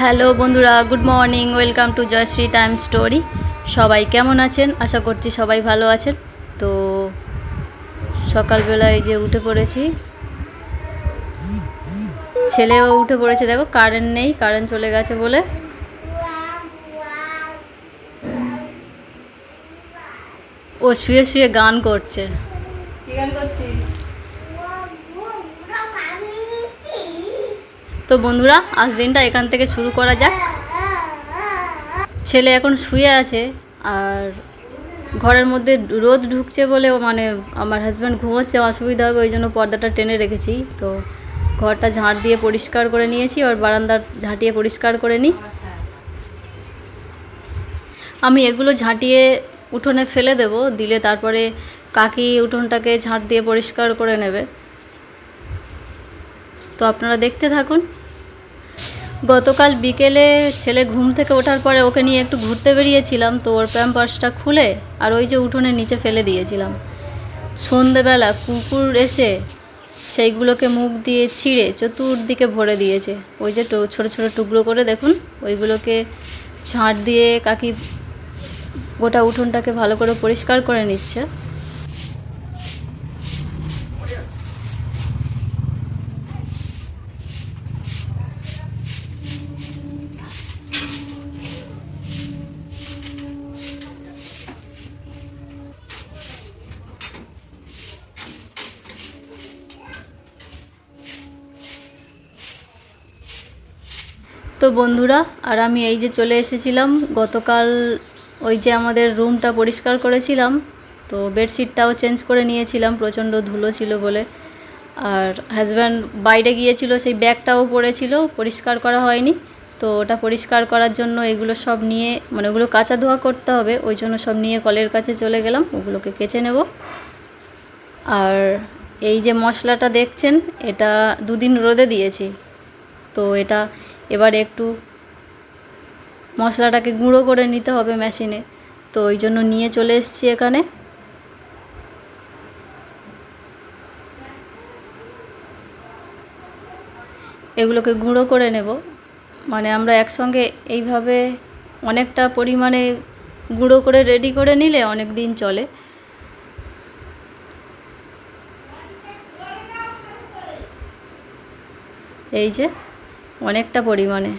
Hello বন্ধুরা, good morning, welcome to Joyshree time story. সবাই কেমন আছেন? আশা করছি সবাই ভালো আছেন। তো সকালবেলা এই যে উঠে পড়েছি, ছেলেও উঠে পড়েছে, দেখো কারেন্ট নেই কারেন্ট চলে গেছে বলে। ও শুয়ে শুয়ে গান করছে। তো বন্ধুরা, আজ দিনটা এখান থেকে শুরু করা যাক। ছেলে এখন শুয়ে আছে আর ঘরের মধ্যে রোদ ঢুকছে বলে মানে আমার হাজব্যান্ড ঘুমোচ্ছে অসুবিধা হবে, ওই জন্য পর্দাটা টেনে রেখেছি। তো ঘরটা ঝাঁট দিয়ে পরিষ্কার করে নিয়েছি, আর বারান্দার ঝাঁটিয়ে পরিষ্কার করে নিই। আমি এগুলো ঝাঁটিয়ে উঠোনে ফেলে দেব, দিলে তারপরে কাকি উঠোনটাকে ঝাঁট দিয়ে পরিষ্কার করে নেবে। তো আপনারা দেখতে থাকুন। গতকাল বিকেলে ছেলে ঘুম থেকে ওঠার পরে ওকে নিয়ে একটু ঘুরতে বেরিয়েছিলাম, তো ওর প্যাম্পার্সটা খুলে আর ওই যে উঠোনের নিচে ফেলে দিয়েছিলাম। সন্ধেবেলা কুকুর এসে সেইগুলোকে মুখ দিয়ে ছিঁড়ে চতুর্দিকে ভরে দিয়েছে। ওই যে ছোট ছোট টুকরো করে দেখুন, ওইগুলোকে ঝাঁট দিয়ে কাকি গোটা উঠোনটাকে ভালো করে পরিষ্কার করে নিচ্ছে। তো বন্ধুরা, আর আমি এই যে চলে এসেছিলাম, গতকাল ওই যে আমাদের রুমটা পরিষ্কার করেছিলাম, তো বেডশিটটাও চেঞ্জ করে নিয়েছিলাম, প্রচণ্ড ধুলো ছিল বলে। আর হাজব্যান্ড বাইরে গিয়েছিল, সেই ব্যাগটাও পড়েছিল, পরিষ্কার করা হয়নি। তো ওটা পরিষ্কার করার জন্য এগুলো সব নিয়ে মানে ওগুলো কাঁচা ধোয়া করতে হবে, ওই জন্য সব নিয়ে কলের কাছে চলে গেলাম, ওগুলোকে কেচে নেব। আর এই যে মশলাটা দেখছেন, এটা দুদিন রোদে দিয়েছি। তো এটা এবার একটু মশলাটাকে গুঁড়ো করে নিতে হবে মেশিনে তো ওই জন্য নিয়ে চলে এসেছি এখানে। এগুলোকে গুঁড়ো করে নেব। মানে আমরা একসঙ্গে এইভাবে অনেকটা পরিমাণে গুঁড়ো করে রেডি করে নিলে অনেক দিন চলে। এই যে অনেকটা পরিমাণে।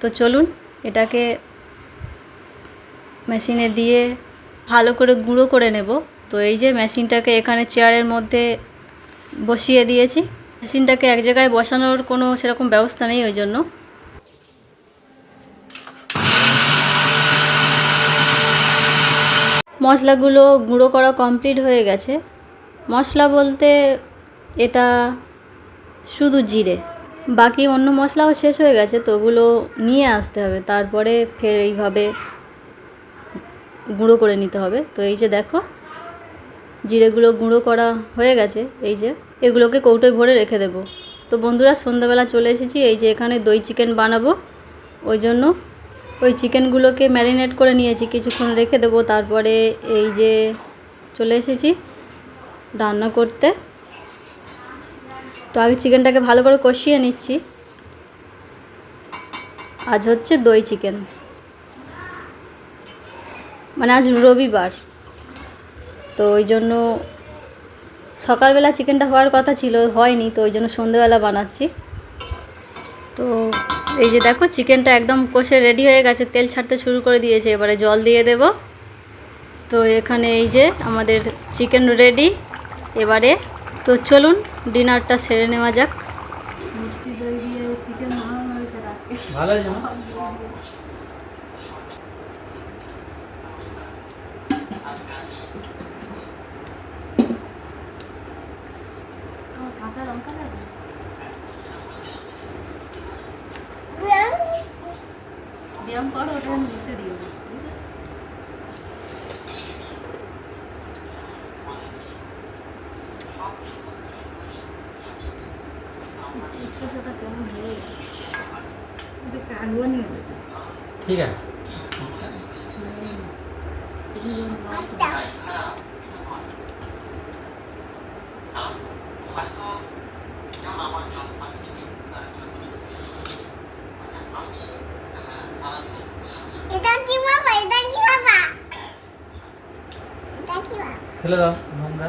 তো চলুন, এটাকে মেশিনে দিয়ে ভালো করে গুঁড়ো করে নেব। তো এই যে মেশিনটাকে এখানে চেয়ারের মধ্যে বসিয়ে দিয়েছি। মেশিনটাকে এক জায়গায় বসানোর কোনো সেরকম ব্যবস্থা নেই ওই জন্য। মশলাগুলো গুঁড়ো করা কমপ্লিট হয়ে গেছে। মশলা বলতে এটা শুধু জিরে। বাকি অন্য মশলাও শেষ হয়ে গেছে তো ওগুলো নিয়ে আসতে হবে। তারপরে ফের এইভাবে গুঁড়ো করে নিতে হবে। তো এই যে দেখো, জিরেগুলো গুঁড়ো করা হয়ে গেছে, এই যে। এগুলোকে কৌটোয় ভরে রেখে দেবো। তো বন্ধুরা, সন্ধ্যাবেলা চলে এসেছি, এই যে এখানে দই চিকেন বানাবো। ওই জন্য ওই চিকেনগুলোকে ম্যারিনেট করে নিয়েছি, কিছুক্ষণ রেখে দেবো। তারপরে এই যে চলে এসেছি রান্না করতে। তো আগে চিকেনটাকে ভালো করে কষিয়ে নিচ্ছি। আজ হচ্ছে দই চিকেন। মানে আজ রবিবার। তো ওই জন্য সকালবেলা চিকেনটা হওয়ার কথা ছিল, হয়নি, তো ওই জন্য সন্ধেবেলা বানাচ্ছি। তো এই যে দেখো, চিকেনটা একদম কষে রেডি হয়ে গেছে, তেল ছাড়তে শুরু করে দিয়েছে, এবারে জল দিয়ে দেব। তো এখানে এই যে আমাদের চিকেন রেডি এবারে তো চলুন ডিনারটা সেরে নেওয়া যাক। মিষ্টি দই দিয়ে চিকেন ভালো cả luôn ঠিক আছে ফেলে দাও নোংরা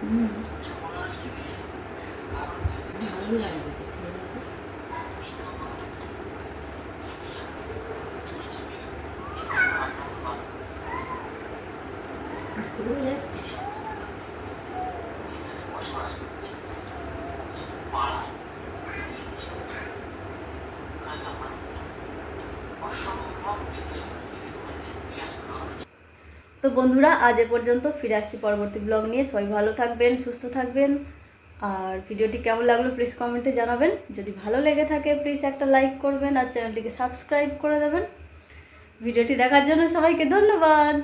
হয়েছে হুম ভালো লাগে তো বন্ধুরা, আজ এ পর্যন্ত ফিরে আসছি পরবর্তী ব্লগ নিয়ে। সবাই ভালো থাকবেন, সুস্থ থাকবেন। আর ভিডিওটি কেমন লাগল প্লিজ কমেন্টে জানাবেন। যদি ভালো লেগে থাকে প্লিজ একটা লাইক করবেন আর চ্যানেলটিকে সাবস্ক্রাইব করে দেবেন। ভিডিওটি দেখার জন্য সবাইকে ধন্যবাদ।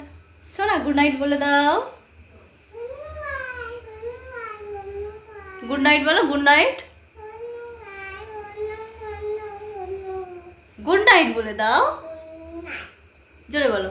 সোনা গুড নাইট বলে দাও। গুড নাইট বলো গুড নাইট গুড নাইট বলে দাও। জোরে বলো।